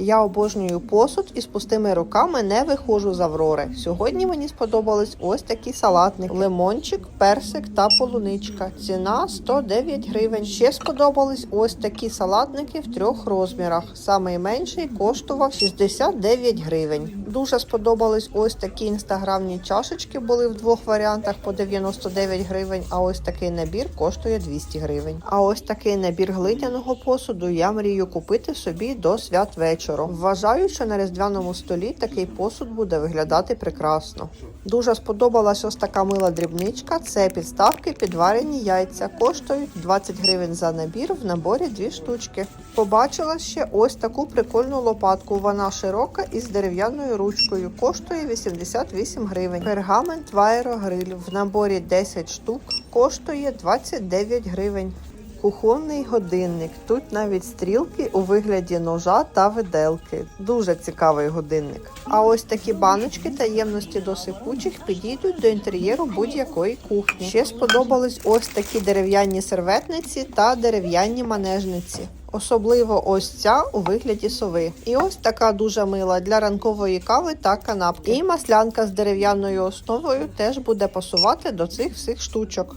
Я обожнюю посуд і з пустими руками не виходжу з Аврори. Сьогодні мені сподобались ось такі салатники: лимончик, персик та полуничка. Ціна 109 гривень. Ще сподобались ось такі салатники в трьох розмірах. Самий менший коштував 69 гривень. Дуже сподобались ось такі інстаграмні чашечки. Були в двох варіантах по 99 гривень. А ось такий набір коштує 200 гривень. А ось такий набір глиняного посуду я мрію купити собі до свят вечором. Вважаю, що на різдвяному столі такий посуд буде виглядати прекрасно. Дуже сподобалась ось така мила дрібничка. Це підставки підварені яйця. Коштують 20 гривень за набір. В наборі дві штучки. Побачила ще ось таку прикольну лопатку. Вона широка і з дерев'яною ручкою. Коштує 88 гривень. Пергамент Вайро Гриль в наборі 10 штук. Коштує 29 гривень. Кухонний годинник. Тут навіть стрілки у вигляді ножа та виделки. Дуже цікавий годинник. А ось такі баночки таємності до сипучих підійдуть до інтер'єру будь-якої кухні. Ще сподобались ось такі дерев'яні серветниці та дерев'яні манежниці. Особливо ось ця у вигляді сови. І ось така дуже мила для ранкової кави та канапки. І маслянка з дерев'яною основою теж буде пасувати до цих всіх штучок.